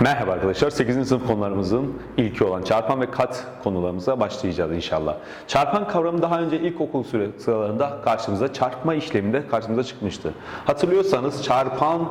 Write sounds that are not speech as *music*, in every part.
Merhaba arkadaşlar. 8. sınıf konularımızın ilki olan çarpan ve kat konularımıza başlayacağız inşallah. Çarpan kavramı daha önce ilkokul süre sıralarında karşımıza çarpma işleminde karşımıza çıkmıştı. Hatırlıyorsanız çarpan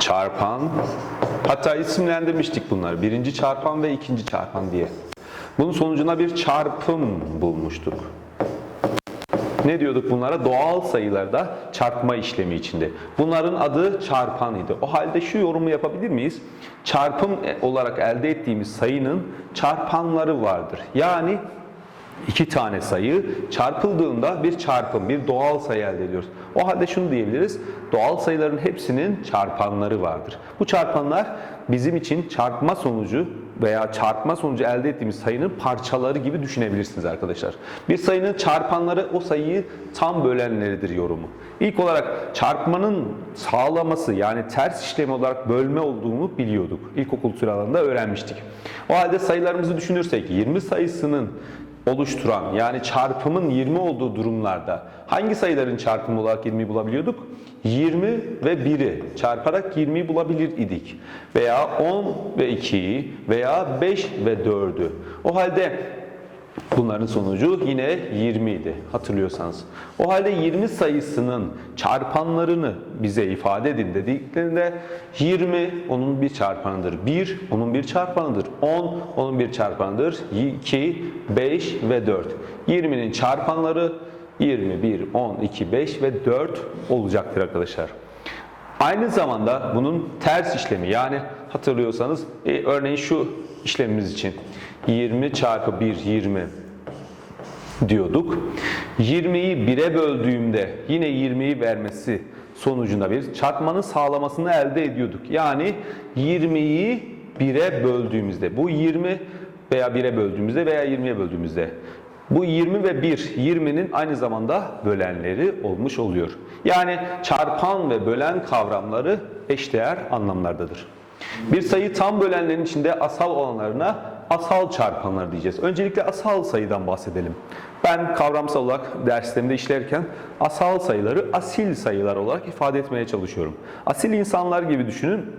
çarpan hatta isimlendirmiştik bunları. Birinci çarpan ve ikinci çarpan diye. Bunun sonucuna bir çarpım bulmuştuk. Ne diyorduk bunlara? Doğal sayılarda çarpma işlemi içinde. Bunların adı çarpan idi. O halde şu yorumu yapabilir miyiz? Çarpım olarak elde ettiğimiz sayının çarpanları vardır. Yani iki tane sayı çarpıldığında bir çarpım, bir doğal sayı elde ediyoruz. O halde şunu diyebiliriz. Doğal sayıların hepsinin çarpanları vardır. Bu çarpanlar bizim için çarpma sonucu veya çarpma sonucu elde ettiğimiz sayının parçaları gibi düşünebilirsiniz arkadaşlar. Bir sayının çarpanları o sayıyı tam bölenleridir yorumu. İlk olarak çarpmanın sağlaması yani ters işlemi olarak bölme olduğunu biliyorduk. İlkokul sıralarında öğrenmiştik. O halde sayılarımızı düşünürsek 20 sayısının oluşturan yani çarpımın 20 olduğu durumlarda hangi sayıların çarpımı olarak 20'yi bulabiliyorduk? 20 ve 1'i çarparak 20'yi bulabilir idik. Veya 10 ve 2'yi veya 5 ve 4'ü. O halde Bunların sonucu yine 20 idi hatırlıyorsanız. O halde 20 sayısının çarpanlarını bize ifade edin dediklerinde 20 onun bir çarpanıdır. 1 onun bir çarpanıdır. 10 onun bir çarpanıdır. 2, 5 ve 4. 20'nin çarpanları 21, 10, 2, 5 ve 4 olacaktır arkadaşlar. Aynı zamanda bunun ters işlemi yani hatırlıyorsanız e, örneğin şu işlemimiz için 20 çarpı 1 20 diyorduk. 20'yi 1'e böldüğümde yine 20'yi vermesi sonucunda bir çarpmanın sağlamasını elde ediyorduk. Yani 20'yi 1'e böldüğümüzde bu 20 veya 1'e böldüğümüzde veya 20'ye böldüğümüzde bu 20 ve 1, 20'nin aynı zamanda bölenleri olmuş oluyor. Yani çarpan ve bölen kavramları eşdeğer anlamlardadır. Bir sayı tam bölenlerin içinde asal olanlarına asal çarpanlar diyeceğiz. Öncelikle asal sayıdan bahsedelim. Ben kavramsal olarak derslerimde işlerken asal sayıları asil sayılar olarak ifade etmeye çalışıyorum. Asil insanlar gibi düşünün.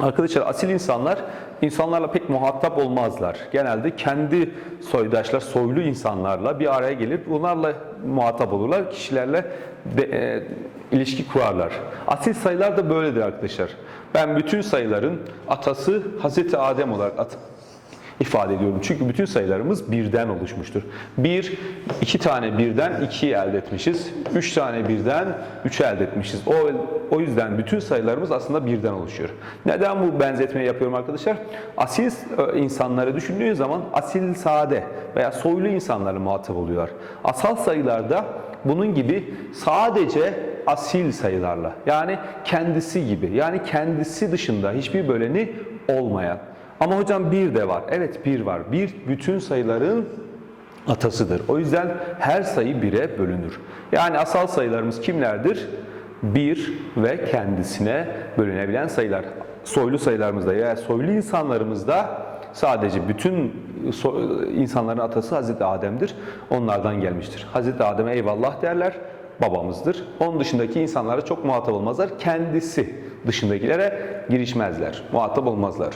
Arkadaşlar asil insanlar insanlarla pek muhatap olmazlar. Genelde kendi soydaşlar, soylu insanlarla bir araya gelir. Bunlarla muhatap olurlar. Kişilerle de, e, ilişki kurarlar. Asil sayılar da böyledir arkadaşlar. Ben bütün sayıların atası Hazreti Adem olarak at ifade ediyorum. Çünkü bütün sayılarımız birden oluşmuştur. Bir, iki tane birden ikiyi elde etmişiz. Üç tane birden üçü elde etmişiz. O, o yüzden bütün sayılarımız aslında birden oluşuyor. Neden bu benzetmeyi yapıyorum arkadaşlar? Asil e, insanları düşündüğün zaman asil sade veya soylu insanları muhatap oluyorlar. Asal sayılarda bunun gibi sadece asil sayılarla yani kendisi gibi yani kendisi dışında hiçbir böleni olmayan ama hocam bir de var. Evet bir var. Bir bütün sayıların atasıdır. O yüzden her sayı bire bölünür. Yani asal sayılarımız kimlerdir? Bir ve kendisine bölünebilen sayılar. Soylu sayılarımızda ya soylu insanlarımızda sadece bütün insanların atası Hazreti Adem'dir. Onlardan gelmiştir. Hazreti Adem'e eyvallah derler babamızdır. Onun dışındaki insanlara çok muhatap olmazlar. Kendisi dışındakilere girişmezler. Muhatap olmazlar.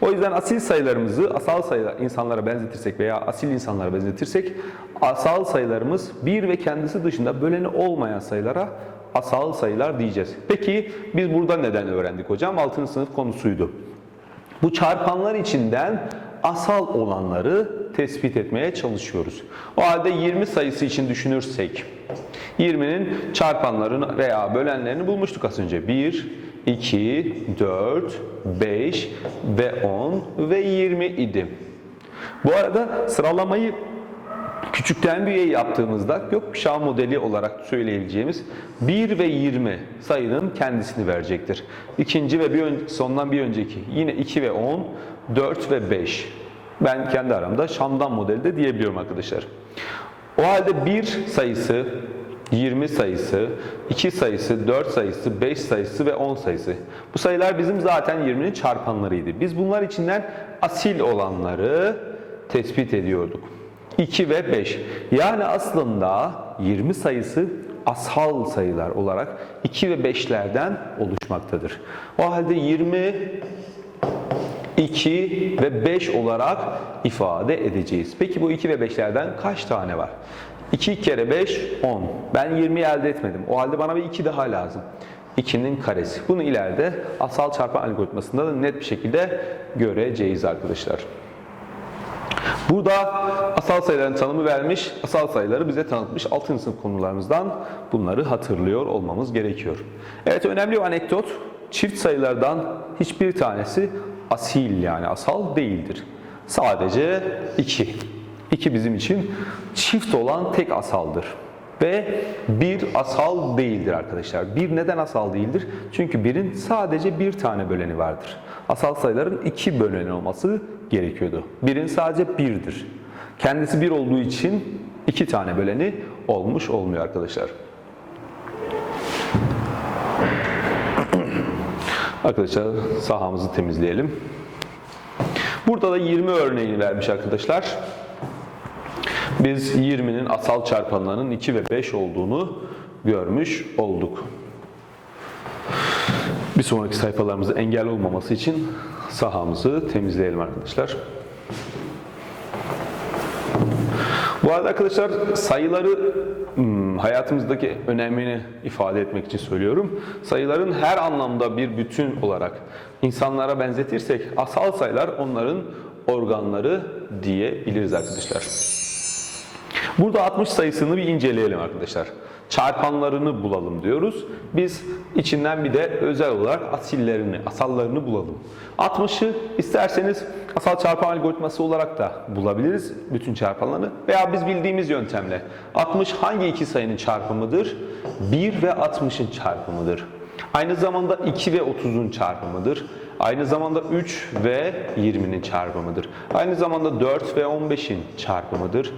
O yüzden asil sayılarımızı asal sayılar insanlara benzetirsek veya asil insanlara benzetirsek asal sayılarımız bir ve kendisi dışında böleni olmayan sayılara asal sayılar diyeceğiz. Peki biz burada neden öğrendik hocam? 6. sınıf konusuydu. Bu çarpanlar içinden asal olanları tespit etmeye çalışıyoruz. O halde 20 sayısı için düşünürsek 20'nin çarpanlarını veya bölenlerini bulmuştuk az önce. 1, 2, 4, 5 ve 10 ve 20 idi. Bu arada sıralamayı küçükten büyüğe yaptığımızda gökkuşağı modeli olarak söyleyebileceğimiz 1 ve 20 sayının kendisini verecektir. İkinci ve bir ön, sondan bir önceki yine 2 ve 10, 4 ve 5. Ben kendi aramda Şam'dan modeli de diyebiliyorum arkadaşlar. O halde 1 sayısı 20 sayısı, 2 sayısı, 4 sayısı, 5 sayısı ve 10 sayısı. Bu sayılar bizim zaten 20'nin çarpanlarıydı. Biz bunlar içinden asil olanları tespit ediyorduk. 2 ve 5. Yani aslında 20 sayısı asal sayılar olarak 2 ve 5'lerden oluşmaktadır. O halde 20 2 ve 5 olarak ifade edeceğiz. Peki bu 2 ve 5'lerden kaç tane var? 2 kere 5 10. Ben 20'yi elde etmedim. O halde bana bir 2 daha lazım. 2'nin karesi. Bunu ileride asal çarpan algoritmasında da net bir şekilde göreceğiz arkadaşlar. Burada asal sayıların tanımı vermiş, asal sayıları bize tanıtmış 6. sınıf konularımızdan bunları hatırlıyor olmamız gerekiyor. Evet önemli bir anekdot. Çift sayılardan hiçbir tanesi asil yani asal değildir. Sadece 2. 2 bizim için çift olan tek asaldır. Ve bir asal değildir arkadaşlar. Bir neden asal değildir? Çünkü birin sadece bir tane böleni vardır. Asal sayıların iki böleni olması gerekiyordu. Birin sadece birdir. Kendisi bir olduğu için iki tane böleni olmuş olmuyor arkadaşlar. *clears throat* Arkadaşlar sahamızı temizleyelim. Burada da 20 örneğini vermiş arkadaşlar. Biz 20'nin asal çarpanlarının 2 ve 5 olduğunu görmüş olduk. Bir sonraki sayfalarımızda engel olmaması için sahamızı temizleyelim arkadaşlar. Bu arada arkadaşlar sayıları hmm, hayatımızdaki önemini ifade etmek için söylüyorum. Sayıların her anlamda bir bütün olarak insanlara benzetirsek asal sayılar onların organları diyebiliriz arkadaşlar. Burada 60 sayısını bir inceleyelim arkadaşlar. Çarpanlarını bulalım diyoruz. Biz içinden bir de özel olarak asillerini, asallarını bulalım. 60'ı isterseniz asal çarpan algoritması olarak da bulabiliriz bütün çarpanlarını veya biz bildiğimiz yöntemle 60 hangi iki sayının çarpımıdır? 1 ve 60'ın çarpımıdır. Aynı zamanda 2 ve 30'un çarpımıdır. Aynı zamanda 3 ve 20'nin çarpımıdır. Aynı zamanda 4 ve 15'in çarpımıdır.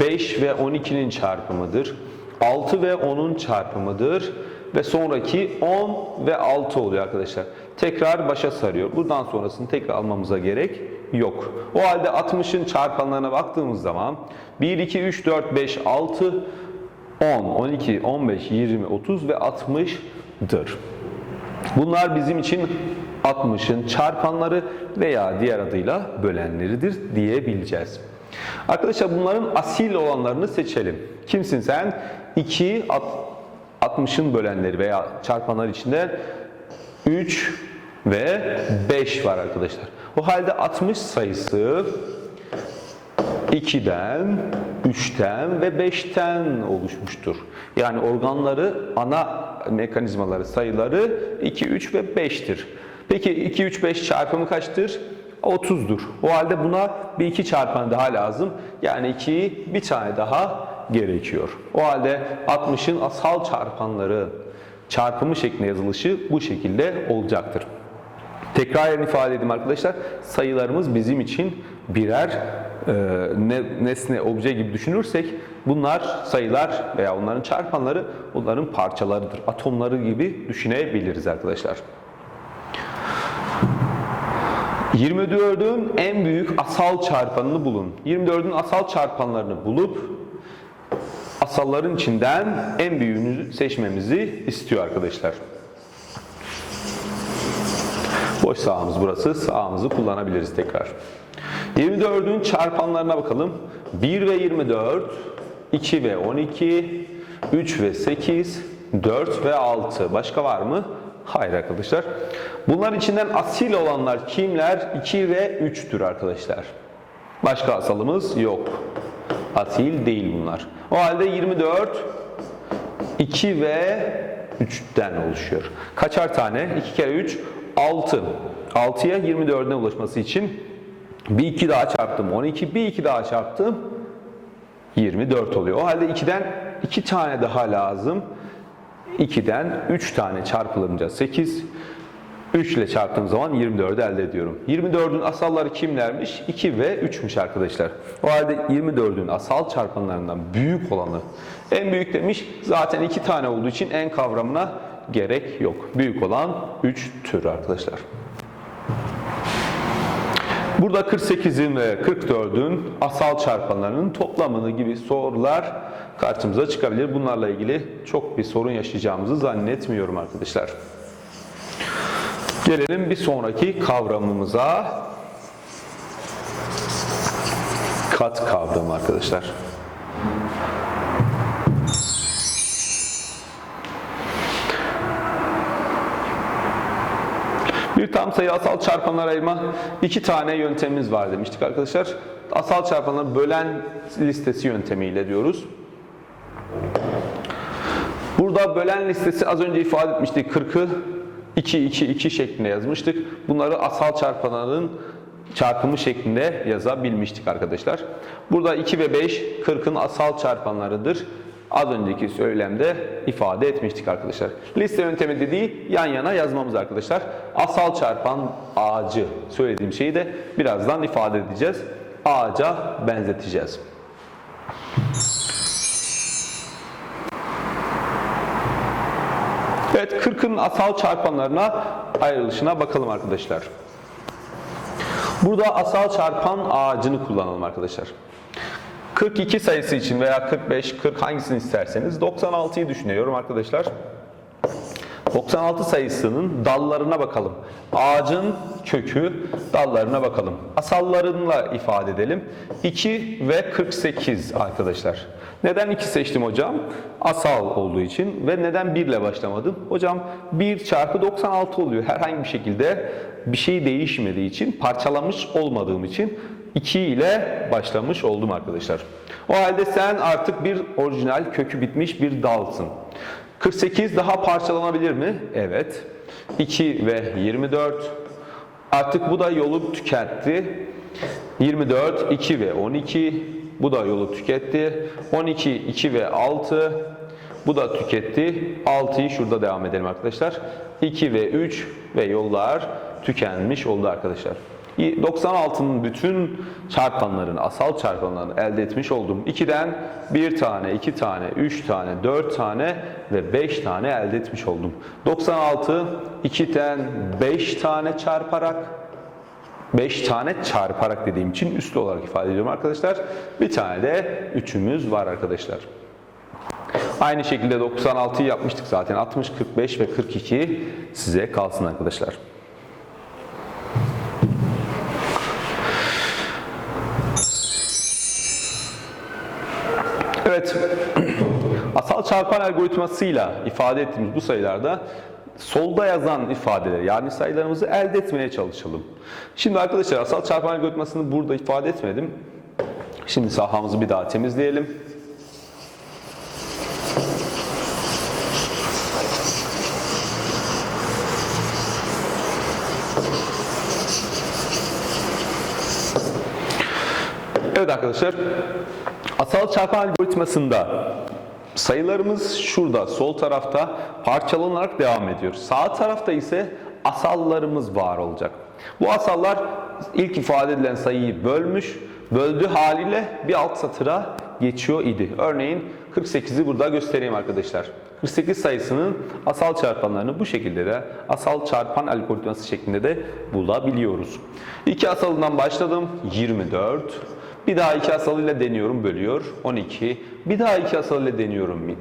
5 ve 12'nin çarpımıdır. 6 ve 10'un çarpımıdır. Ve sonraki 10 ve 6 oluyor arkadaşlar. Tekrar başa sarıyor. Buradan sonrasını tekrar almamıza gerek yok. O halde 60'ın çarpanlarına baktığımız zaman 1, 2, 3, 4, 5, 6, 10, 12, 15, 20, 30 ve 60'dır. Bunlar bizim için 60'ın çarpanları veya diğer adıyla bölenleridir diyebileceğiz. Arkadaşlar bunların asil olanlarını seçelim. Kimsin sen? 2, 60'ın bölenleri veya çarpanlar içinde 3 ve 5 var arkadaşlar. O halde 60 sayısı 2'den, 3'ten ve 5'ten oluşmuştur. Yani organları, ana mekanizmaları, sayıları 2, 3 ve 5'tir. Peki 2, 3, 5 çarpımı kaçtır? 30'dur. O halde buna bir iki çarpan daha lazım. Yani 2'yi bir tane daha gerekiyor. O halde 60'ın asal çarpanları çarpımı şeklinde yazılışı bu şekilde olacaktır. Tekrar ifade edeyim arkadaşlar. Sayılarımız bizim için birer e, ne, nesne, obje gibi düşünürsek bunlar sayılar veya onların çarpanları onların parçalarıdır. Atomları gibi düşünebiliriz arkadaşlar. 24'ün en büyük asal çarpanını bulun. 24'ün asal çarpanlarını bulup asalların içinden en büyüğünü seçmemizi istiyor arkadaşlar. Boş sahamız burası. Sahamızı kullanabiliriz tekrar. 24'ün çarpanlarına bakalım. 1 ve 24, 2 ve 12, 3 ve 8, 4 ve 6. Başka var mı? Hayır arkadaşlar. Bunlar içinden asil olanlar kimler? 2 ve 3'tür arkadaşlar. Başka asalımız yok. Asil değil bunlar. O halde 24 2 ve 3'ten oluşuyor. Kaçar tane? 2 kere 3 6. 6'ya 24'den ulaşması için bir 2 daha çarptım 12, bir 2 daha çarptım 24 oluyor. O halde 2'den 2 tane daha lazım. 2'den 3 tane çarpılınca 8. 3 ile çarptığım zaman 24'ü elde ediyorum. 24'ün asalları kimlermiş? 2 ve 3'müş arkadaşlar. O halde 24'ün asal çarpanlarından büyük olanı en büyük demiş. Zaten 2 tane olduğu için en kavramına gerek yok. Büyük olan 3 tür arkadaşlar. Burada 48'in ve 44'ün asal çarpanlarının toplamını gibi sorular karşımıza çıkabilir. Bunlarla ilgili çok bir sorun yaşayacağımızı zannetmiyorum arkadaşlar. Gelelim bir sonraki kavramımıza. Kat kavramı arkadaşlar. Bir tam sayı asal çarpanlar ayırma iki tane yöntemimiz var demiştik arkadaşlar. Asal çarpanları bölen listesi yöntemiyle diyoruz. Burada bölen listesi az önce ifade etmiştik. 40'ı 2 2 2 şeklinde yazmıştık. Bunları asal çarpanların çarpımı şeklinde yazabilmiştik arkadaşlar. Burada 2 ve 5 40'ın asal çarpanlarıdır. Az önceki söylemde ifade etmiştik arkadaşlar. Liste yöntemi dediği yan yana yazmamız arkadaşlar. Asal çarpan ağacı söylediğim şeyi de birazdan ifade edeceğiz. Ağaca benzeteceğiz. Evet 40'ın asal çarpanlarına ayrılışına bakalım arkadaşlar. Burada asal çarpan ağacını kullanalım arkadaşlar. 42 sayısı için veya 45, 40 hangisini isterseniz 96'yı düşünüyorum arkadaşlar. 96 sayısının dallarına bakalım. Ağacın kökü dallarına bakalım. Asallarınla ifade edelim. 2 ve 48 arkadaşlar. Neden 2 seçtim hocam? Asal olduğu için ve neden 1 ile başlamadım? Hocam 1 çarpı 96 oluyor. Herhangi bir şekilde bir şey değişmediği için, parçalamış olmadığım için 2 ile başlamış oldum arkadaşlar. O halde sen artık bir orijinal kökü bitmiş bir dalsın. 48 daha parçalanabilir mi? Evet. 2 ve 24. Artık bu da yolu tüketti. 24, 2 ve 12. Bu da yolu tüketti. 12, 2 ve 6. Bu da tüketti. 6'yı şurada devam edelim arkadaşlar. 2 ve 3 ve yollar tükenmiş oldu arkadaşlar. 96'nın bütün çarpanlarını, asal çarpanlarını elde etmiş oldum. 2'den 1 tane, 2 tane, 3 tane, 4 tane ve 5 tane elde etmiş oldum. 96 2'den 5 tane çarparak 5 tane çarparak dediğim için üslü olarak ifade ediyorum arkadaşlar. Bir tane de 3'ümüz var arkadaşlar. Aynı şekilde 96'yı yapmıştık zaten. 60, 45 ve 42 size kalsın arkadaşlar. Evet, *clears throat* asal çarpan algoritmasıyla ifade ettiğimiz bu sayılarda solda yazan ifadeleri yani sayılarımızı elde etmeye çalışalım. Şimdi arkadaşlar asal çarpan algoritmasını burada ifade etmedim. Şimdi sahamızı bir daha temizleyelim. Evet arkadaşlar, asal çarpan algoritmasında sayılarımız şurada, sol tarafta parçalanarak devam ediyor. Sağ tarafta ise asallarımız var olacak. Bu asallar ilk ifade edilen sayıyı bölmüş, böldüğü haliyle bir alt satıra geçiyor idi. Örneğin 48'i burada göstereyim arkadaşlar. 48 sayısının asal çarpanlarını bu şekilde de asal çarpan algoritması şeklinde de bulabiliyoruz. İki asalından başladım. 24. Bir daha iki asalıyla deniyorum bölüyor. 12. Bir daha iki asalıyla deniyorum.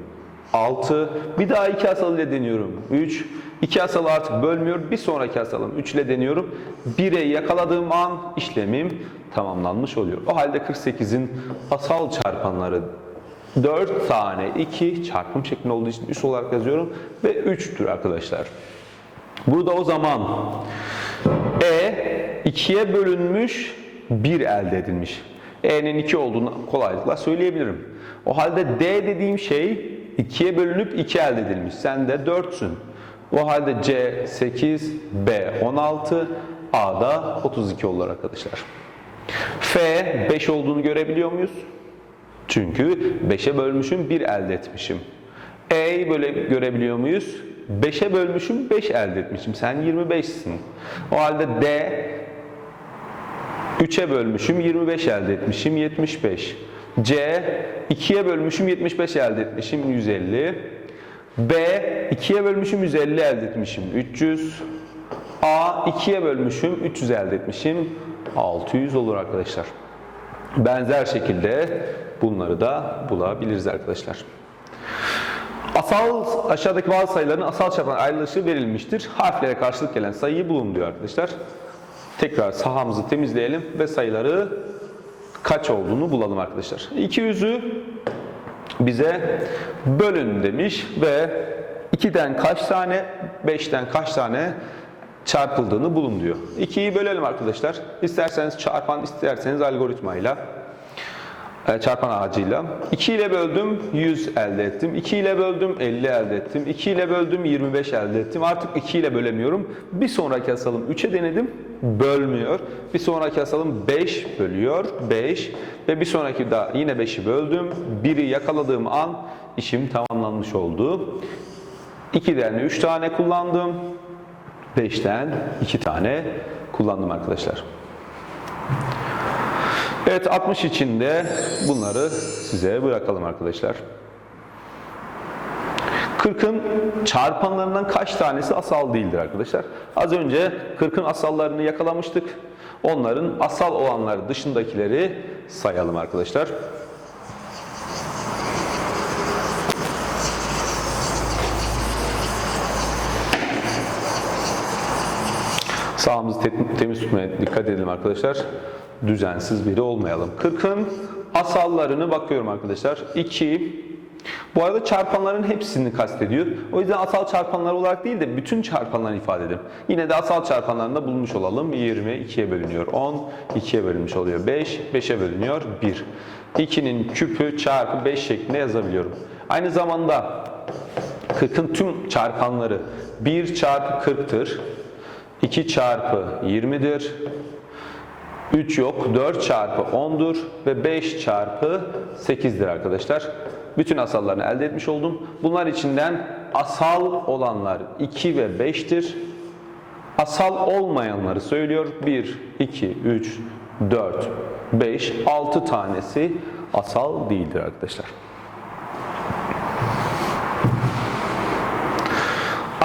6. Bir daha iki asalıyla deniyorum. 3. İki asalı artık bölmüyor. Bir sonraki asalım 3 ile deniyorum. 1'e yakaladığım an işlemim tamamlanmış oluyor. O halde 48'in asal çarpanları 4 tane 2 çarpım şeklinde olduğu için üst olarak yazıyorum ve 3'tür arkadaşlar. Burada o zaman E 2'ye bölünmüş 1 elde edilmiş. E'nin 2 olduğunu kolaylıkla söyleyebilirim. O halde D dediğim şey 2'ye bölünüp 2 elde edilmiş. Sen de 4'sün. O halde C 8, B 16, A da 32 olur arkadaşlar. F 5 olduğunu görebiliyor muyuz? Çünkü 5'e bölmüşüm 1 elde etmişim. E'yi böyle görebiliyor muyuz? 5'e bölmüşüm 5 elde etmişim. Sen 25'sin. O halde D 3'e bölmüşüm 25 elde etmişim 75. C 2'ye bölmüşüm 75 elde etmişim 150. B 2'ye bölmüşüm 150 elde etmişim 300. A 2'ye bölmüşüm 300 elde etmişim 600 olur arkadaşlar. Benzer şekilde bunları da bulabiliriz arkadaşlar. Asal aşağıdaki bazı sayıların asal çarpan ayrılışı verilmiştir. Harflere karşılık gelen sayıyı bulun diyor arkadaşlar. Tekrar sahamızı temizleyelim ve sayıları kaç olduğunu bulalım arkadaşlar. 200'ü bize bölün demiş ve 2'den kaç tane, 5'ten kaç tane çarpıldığını bulun diyor. 2'yi bölelim arkadaşlar. İsterseniz çarpan, isterseniz algoritmayla çarpan ağacıyla. 2 ile böldüm 100 elde ettim. 2 ile böldüm 50 elde ettim. 2 ile böldüm 25 elde ettim. Artık 2 ile bölemiyorum. Bir sonraki asalım 3'e denedim. Bölmüyor. Bir sonraki asalım 5 bölüyor. 5 ve bir sonraki daha yine 5'i böldüm. 1'i yakaladığım an işim tamamlanmış oldu. 2'den 3 tane kullandım. 5'ten 2 tane kullandım arkadaşlar. Evet 60 için de bunları size bırakalım arkadaşlar. 40'ın çarpanlarından kaç tanesi asal değildir arkadaşlar? Az önce 40'ın asallarını yakalamıştık. Onların asal olanları dışındakileri sayalım arkadaşlar. Sağımızı te- temiz tutmaya dikkat edelim arkadaşlar. Düzensiz biri olmayalım. 40'ın asallarını bakıyorum arkadaşlar. 2, bu arada çarpanların hepsini kastediyor. O yüzden asal çarpanlar olarak değil de bütün çarpanları ifade edelim. Yine de asal çarpanlarında bulmuş olalım. 20 2'ye bölünüyor. 10 2'ye bölünmüş oluyor. 5 5'e bölünüyor. 1. 2'nin küpü çarpı 5 şeklinde yazabiliyorum. Aynı zamanda 40'ın tüm çarpanları 1 çarpı 40'tır. 2 çarpı 20'dir. 3 yok, 4 çarpı 10'dur ve 5 çarpı 8'dir arkadaşlar. Bütün asallarını elde etmiş oldum. Bunlar içinden asal olanlar 2 ve 5'tir. Asal olmayanları söylüyor. 1, 2, 3, 4, 5, 6 tanesi asal değildir arkadaşlar.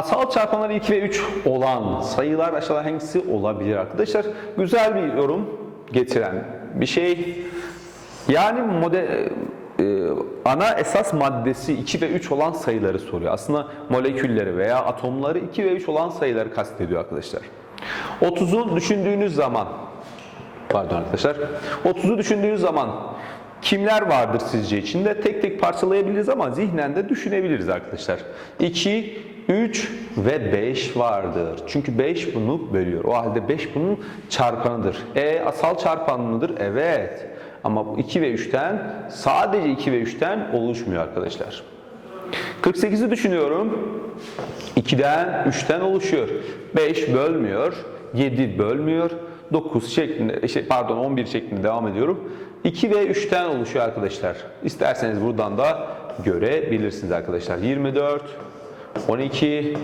Asal çarpanları 2 ve 3 olan sayılar aşağıda hangisi olabilir arkadaşlar? Güzel bir yorum getiren bir şey. Yani mode, e, ana esas maddesi 2 ve 3 olan sayıları soruyor. Aslında molekülleri veya atomları 2 ve 3 olan sayıları kastediyor arkadaşlar. 30'u düşündüğünüz zaman pardon arkadaşlar. 30'u düşündüğünüz zaman kimler vardır sizce içinde? Tek tek parçalayabiliriz ama zihnen de düşünebiliriz arkadaşlar. 2, 3 ve 5 vardır. Çünkü 5 bunu bölüyor. O halde 5 bunun çarpanıdır. E asal çarpan mıdır? Evet. Ama 2 ve 3'ten sadece 2 ve 3'ten oluşmuyor arkadaşlar. 48'i düşünüyorum. 2'den 3'ten oluşuyor. 5 bölmüyor. 7 bölmüyor. 9 şeklinde şey, pardon 11 şeklinde devam ediyorum. 2 ve 3'ten oluşuyor arkadaşlar. İsterseniz buradan da görebilirsiniz arkadaşlar. 24 12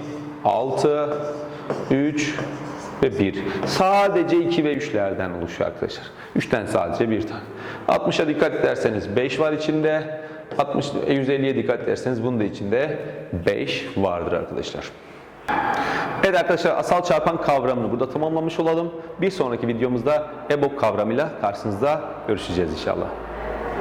6 3 ve 1. Sadece 2 ve 3'lerden oluşuyor arkadaşlar. 3'ten sadece bir tane. 60'a dikkat ederseniz 5 var içinde. 60 e, 150'ye dikkat ederseniz bunun da içinde 5 vardır arkadaşlar. Evet arkadaşlar asal çarpan kavramını burada tamamlamış olalım. Bir sonraki videomuzda EBOB kavramıyla karşınızda görüşeceğiz inşallah.